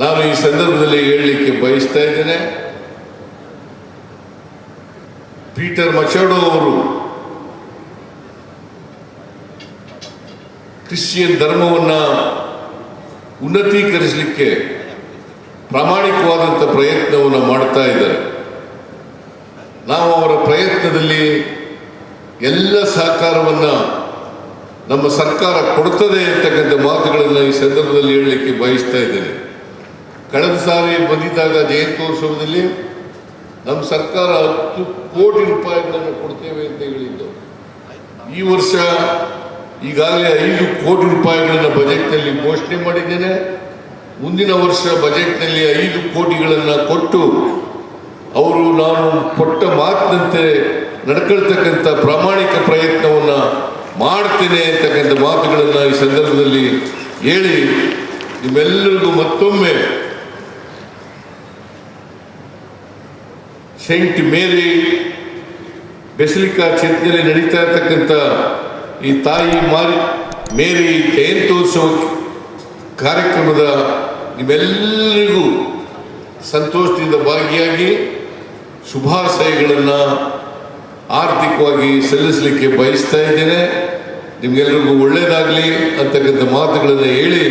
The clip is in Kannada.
ನಾನು ಈ ಸಂದರ್ಭದಲ್ಲಿ ಹೇಳಲಿಕ್ಕೆ ಬಯಸ್ತಾ ಇದ್ದೇನೆ. ಪೀಟರ್ ಮಚಾಡೋ ಅವರು ಕ್ರಿಶ್ಚಿಯನ್ ಧರ್ಮವನ್ನ ಉನ್ನತೀಕರಿಸಲಿಕ್ಕೆ ಪ್ರಾಮಾಣಿಕವಾದಂಥ ಪ್ರಯತ್ನವನ್ನು ಮಾಡ್ತಾ ಇದ್ದಾರೆ. ನಾವು ಅವರ ಪ್ರಯತ್ನದಲ್ಲಿ ಎಲ್ಲ ಸಹಕಾರವನ್ನು ನಮ್ಮ ಸರ್ಕಾರ ಕೊಡುತ್ತದೆ ಅಂತಕ್ಕಂಥ ಮಾತುಗಳನ್ನು ಈ ಸಂದರ್ಭದಲ್ಲಿ ಹೇಳಲಿಕ್ಕೆ ಬಯಸ್ತಾ ಇದ್ದೇನೆ. ಕಳೆದ ಸಾರಿ ಬಂದಿದ್ದಾಗ ಜಯಂತ್ಯೋತ್ಸವದಲ್ಲಿ ನಮ್ಮ ಸರ್ಕಾರ ಹತ್ತು ಕೋಟಿ ರೂಪಾಯಿಗಳನ್ನು ಕೊಡ್ತೇವೆ ಅಂತ ಹೇಳಿದ್ದು. ಈ ವರ್ಷ ಈಗಾಗಲೇ ಐದು ಕೋಟಿ ರೂಪಾಯಿಗಳನ್ನು ಬಜೆಟ್ನಲ್ಲಿ ಘೋಷಣೆ ಮಾಡಿದ್ದೇನೆ. ಮುಂದಿನ ವರ್ಷ ಬಜೆಟ್ನಲ್ಲಿ ಐದು ಕೋಟಿಗಳನ್ನು ಕೊಟ್ಟು ಅವರು ನಾನು ಕೊಟ್ಟ ಮಾತಿನಂತೆ ನಡ್ಕೊಳ್ತಕ್ಕಂಥ ಪ್ರಾಮಾಣಿಕ ಪ್ರಯತ್ನವನ್ನು ಮಾಡ್ತೇನೆ ಅಂತಕ್ಕಂಥ ಮಾತುಗಳನ್ನು ಈ ಸಂದರ್ಭದಲ್ಲಿ ಹೇಳಿ ನಿಮ್ಮೆಲ್ಲರಿಗೂ ಮತ್ತೊಮ್ಮೆ ಸೆಂಟ್ ಮೇರಿ ಬೆಸಲಿಕಾ ಚರ್ಚೆಯಲ್ಲಿ ನಡೀತಾ ಇರತಕ್ಕಂಥ ಈ ತಾಯಿ ಮಾರಿ, ಮೇರಿ ಜಯಂತ್ಯೋತ್ಸವ ಕಾರ್ಯಕ್ರಮದ ನಿಮ್ಮೆಲ್ಲರಿಗೂ ಸಂತೋಷದಿಂದ ಭಾಗಿಯಾಗಿ ಶುಭಾಶಯಗಳನ್ನು ಆರ್ಥಿಕವಾಗಿ ಸಲ್ಲಿಸಲಿಕ್ಕೆ ಬಯಸ್ತಾ ಇದ್ದೇನೆ. ನಿಮಗೆಲ್ಲರಿಗೂ ಒಳ್ಳೆಯದಾಗಲಿ ಅಂತಕ್ಕಂಥ ಮಾತುಗಳನ್ನು ಹೇಳಿ